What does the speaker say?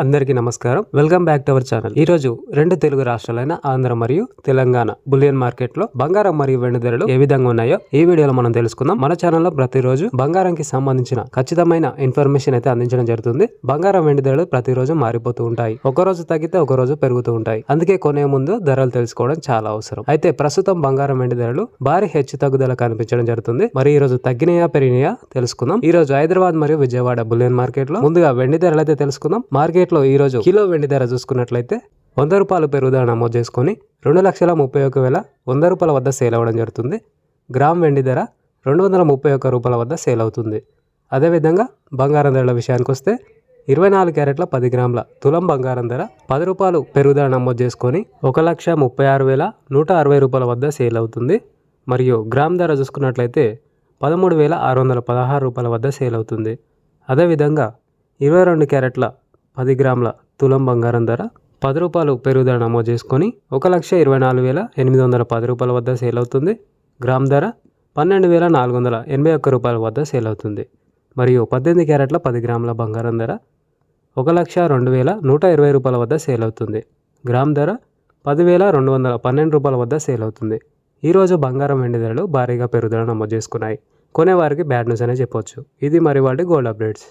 అందరికీ నమస్కారం. Welcome back to our channel ఈ రోజు రెండు తెలుగు రాష్ట్రాలైన ఆంధ్ర మరియు తెలంగాణ బులియన్ మార్కెట్లో బంగారం మరియు వెండి ధరలు ఏ విధంగా ఉన్నాయో ఈ వీడియోలో మనం తెలుసుకుందాం. మన ఛానల్లో ప్రతిరోజు బంగారంకి సంబంధించిన ఖచ్చితమైన ఇన్ఫర్మేషన్ అయితే అందించడం జరుగుతుంది. బంగారం వెండి ధరలు ప్రతిరోజు మారిపోతూ ఉంటాయి. ఒక రోజు తగ్గితే ఒక రోజు పెరుగుతూ ఉంటాయి. అందుకే కొనే ముందు ధరలు తెలుసుకోవడం చాలా అవసరం. అయితే ప్రస్తుతం బంగారం వెండి ధరలు భారీ హెచ్చు తగ్గుదల కనిపించడం జరుగుతుంది. మరి ఈ రోజు తగ్గినాయా పెరిగినాయా తెలుసుకుందాం. ఈ రోజు హైదరాబాద్ మరియు విజయవాడ బులియన్ మార్కెట్లో ముందుగా వెండి ధరలు అయితే తెలుసుకుందాం. మార్కెట్ మార్కెట్లో ఈ రోజు కిలో వెండి ధర చూసుకున్నట్లయితే వంద రూపాయలు పెరుగుదల నమోదు చేసుకొని రెండు లక్షల ముప్పై ఒక వేల వంద రూపాయల వద్ద సేల్ అవ్వడం జరుగుతుంది. గ్రామ్ వెండి ధర రెండు వందల ముప్పై ఒక్క రూపాయల వద్ద సేల్ అవుతుంది. అదేవిధంగా బంగారం ధరల విషయానికి వస్తే ఇరవై నాలుగు క్యారెట్ల పది గ్రాముల తులం బంగారం ధర పది రూపాయలు పెరుగుదల నమోదు చేసుకొని ఒక లక్ష ముప్పై ఆరు వేల నూట అరవై రూపాయల వద్ద సేల్ అవుతుంది. మరియు గ్రామ్ ధర చూసుకున్నట్లయితే పదమూడు వేల ఆరు వందల పదహారు రూపాయల వద్ద సేల్ అవుతుంది. అదేవిధంగా ఇరవై రెండు క్యారెట్ల పది గ్రాముల తులం బంగారం ధర పది రూపాయలు పెరుగుదల నమోదు చేసుకొని ఒక లక్ష ఇరవై నాలుగు వేల ఎనిమిది వందల పది రూపాయల వద్ద సేల్ అవుతుంది. గ్రామ్ ధర పన్నెండు వేల నాలుగు వందల ఎనభై ఒక్క రూపాయల వద్ద సేల్ అవుతుంది. మరియు పద్దెనిమిది క్యారెట్ల పది గ్రాముల బంగారం ధర ఒక లక్ష రెండు వేల నూట ఇరవై రూపాయల వద్ద సేల్ అవుతుంది. గ్రామ్ ధర పదివేల రెండు వందల పన్నెండు రూపాయల వద్ద సేల్ అవుతుంది. ఈరోజు బంగారం వెండి ధరలు భారీగా పెరుగుదల నమోదు చేసుకున్నాయి. కొనేవారికి బ్యాడ్ న్యూస్ అనే చెప్పొచ్చు. ఇది మరి వాటి గోల్డ్ అప్డేట్స్.